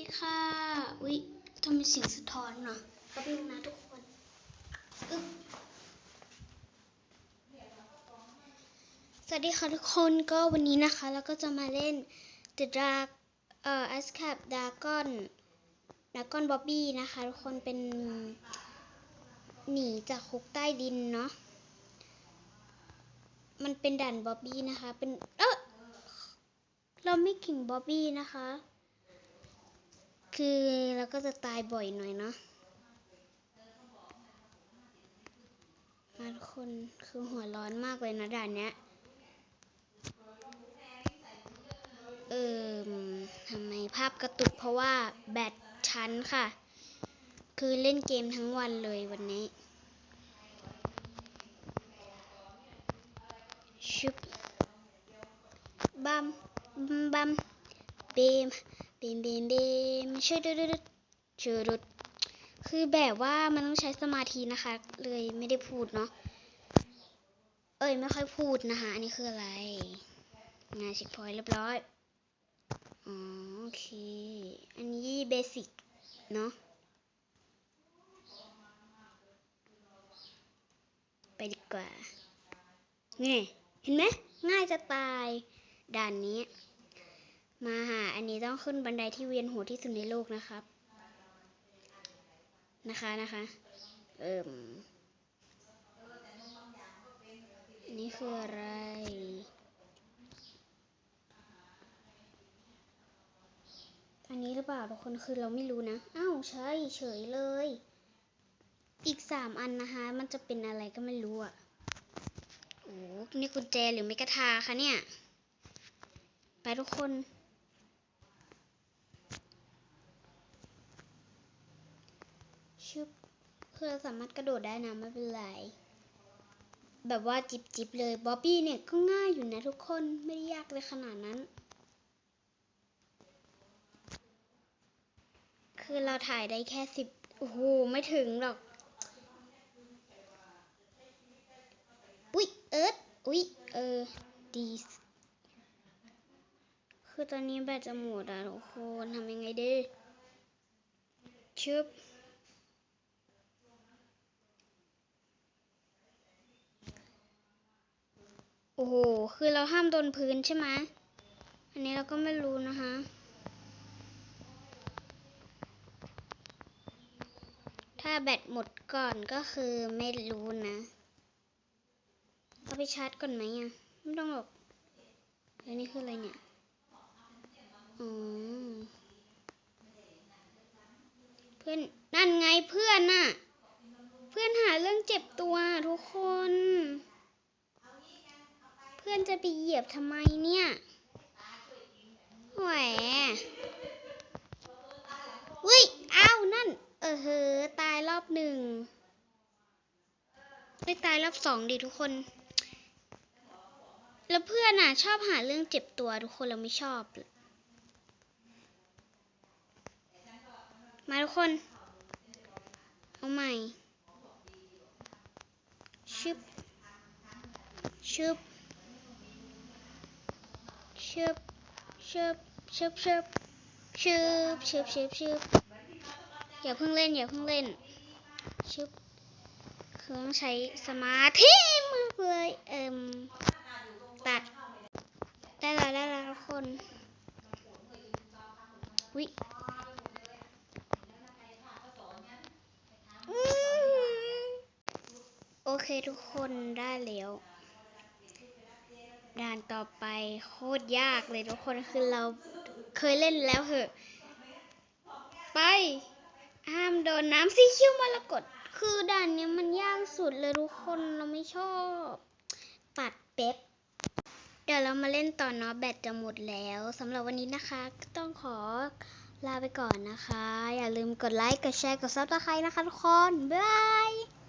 ดีค่ะอุ๊ยทำไมเสียงสะท้อนเนาะแป๊บนึงนะทุกคนอึ๊บสวัสดีค่ะทุกคนก็วันนี้นะคะเราก็จะมาเล่น The Dark เอ่อ Escape Dragon Dragon Bobby นะคะ ทุกคนเป็นหนีจากคุกใต้ดินเนาะมันเป็นด่านบ๊อบบี้นะคะ เป็น เออเราไม่เก่งบ๊อบบี้นะคะ คือเราก็จะตายบ่อยหน่อยเนาะมาทุกคนคือหัวร้อนมากเลยนะด่านเนี้ย เออทำไมภาพกระตุกเพราะว่าแบตชั้นค่ะ คือเล่นเกมทั้งวันเลยวันนี้ ชุบบัมบัมเบม เบมเบมเบมช่วยดุดดุดช่วยดุดคือแบบว่ามันต้องใช้สมาธินะคะ เลยไม่ได้พูดเนาะเอ้ยไม่ค่อยพูดนะคะ อันนี้คืออะไร งานเช็คพอยต์เรียบร้อยอ๋อโอเค อันนี้เบสิกเนาะไปดีกว่า นี่ เห็นไหมง่ายจะตายด่านนี้ มาหาอันนี้ต้องขึ้นบันไดที่เวียนหัวที่สุดในโลกนะครับ นะคะนะคะ เอิ่มนนี้คืออะไร อันนี้หรือเปล่าทุกคนคือเราไม่รู้นะ อ้าวใช่เฉยเลย อีกสามอันนะคะ มันจะเป็นอะไรก็ไม่รู้อะโอ้นี่กุญแจหรือไม่กระทาคะเนี่ย ไปทุกคน ชึบเพื่อสามารถกระโดดได้นะไม่เป็นไร แบบว่าจิบจิบๆเลยบ๊อบบี้เนี่ยก็ง่ายอยู่นะทุกคนไม่ได้ยากเลยขนาดนั้น คือเราถ่ายได้แค่สิบโอ้โหไม่ถึงหรอก อุ๊ยเอิร์ธอุ๊ยเออดีสคือตอนนี้แบตจะหมดอะทุกคนทำยังไงดีชึบ โอ้โห คือเราห้ามโดนพื้นใช่ไหมอันนี้เราก็ไม่รู้นะคะถ้าแบตหมดก่อนก็คือไม่รู้นะ เอาไปชาร์จก่อนไหมอะ ไม่ต้องหรอกแล้วนี่คืออะไรเนี่ย อ๋อ เพื่อน นั่นไงเพื่อนน่ะ เพื่อนหาเรื่องเจ็บตัวทุกคน พื่อนจะไปเหยียบทำไมเนี่ยแหววิอ้าวนั่น เออเฮอตายรอบหนึ่ง ไม่ตายรอบสองดิทุกคน แล้วเพื่อนอะ ชอบหาเรื่องเจ็บตัวทุกคนเราไม่ชอบ มาทุกคน เอาใหม่ ชึบ ชึบ ชึบชึบชึบชึบชึบชึบชึบชึบอย่าเพิ่งเล่นอย่าเพิ่งเล่นชึบคือต้องใช้สมาธิมากเลยเอิ่มตัด ได้แล้วได้แล้วทุกคนวิโอเคทุกคนได้แล้ว ด่านต่อไปโคตรยากเลยทุกคนคือเราเคยเล่นแล้วเหอะ ไปห้ามโดนน้ำสีเขียวมรกตคือด่านเนี้ยมันยากสุดเลยทุกคนเราไม่ชอบ ปัดเป๊ปเดี๋ยวเรามาเล่นต่อเนาะแบตจะหมดแล้วสำหรับวันนี้นะคะก็ต้องขอลาไปก่อนนะคะ อย่าลืมกดไลค์ กดแชร์ กดซับสไครต์นะคะทุกคน บ๊ายบาย